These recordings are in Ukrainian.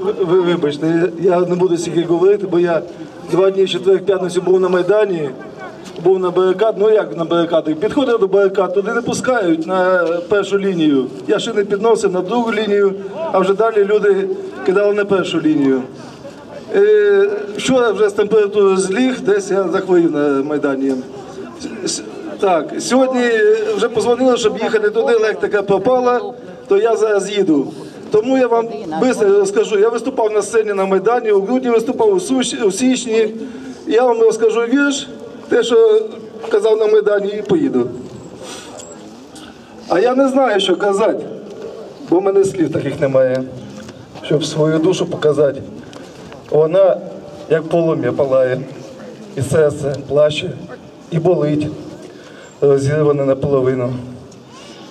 Ви, ви вибачте, я не буду стільки говорити, бо я два дні четвер п'ятницю був на Майдані, був на барикад, ну як на барикадах, підходив до барикад, туди не пускають на першу лінію. Я ще не підносив на другу лінію, а вже далі люди кидали на першу лінію. Е, Вчора вже з температури зліг, десь я захворів на Майдані. Так, сьогодні вже позвонили, щоб їхати туди, електрика пропала, то я зараз їду. Тому я вам розкажу. Я виступав на сцені на Майдані, у грудні виступав у, Суш- у січні. Я вам розкажу вірш, те, що казав на Майдані, і поїду. А я не знаю, що казати, бо в мене слів таких немає, щоб свою душу показати. Вона як полум'я палає, і серце плаче, і болить, розірване наполовину.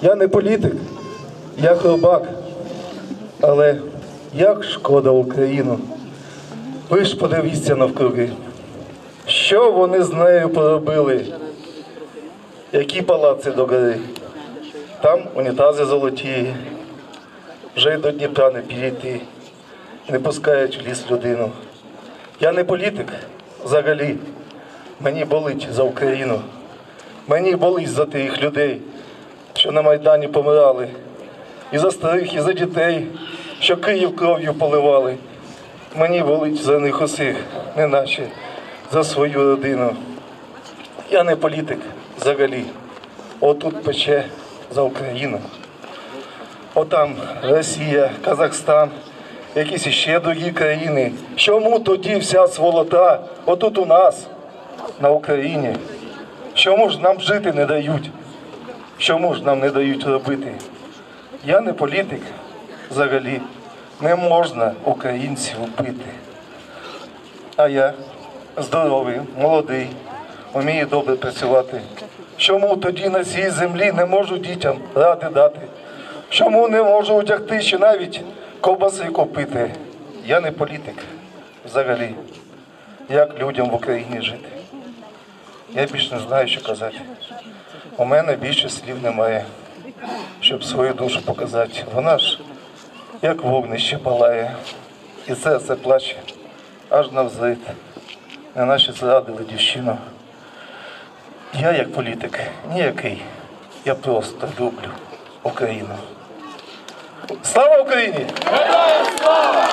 Я не політик, я хробак, але як шкода Україну. Ви ж подивіться навкруги, що вони з нею поробили, які палаци до гори. Там унітази золоті, вже й до Дніпра не підійти, не пускають в ліс людину. Я не політик взагалі. Мені болить за Україну. Мені болить за тих людей, що на Майдані помирали. І за старих, і за дітей, що Київ кров'ю поливали. Мені болить за них усіх, не наче за свою родину. Я не політик взагалі. Отут пече за Україну. Отам Росія, Казахстан, якісь іще другі країни. Чому тоді вся сволота отут у нас, на Україні? Чому ж нам жити не дають? Чому ж нам не дають робити? Я не політик взагалі. Не можна українців вбити. А я здоровий, молодий, вмію добре працювати. Чому тоді на цій землі не можу дітям ради дати? Чому не можу одягти чи навіть ковбаси купити? Я не політик взагалі. Як людям в Україні жити? Я більше не знаю, що казати. У мене більше слів немає, щоб свою душу показати. Вона ж як вогнище палає, і серце плаче аж навзрит. Не наші зрадили дівчину. Я як політик ніякий. Я просто люблю Україну. Слава Україні! Героям слава!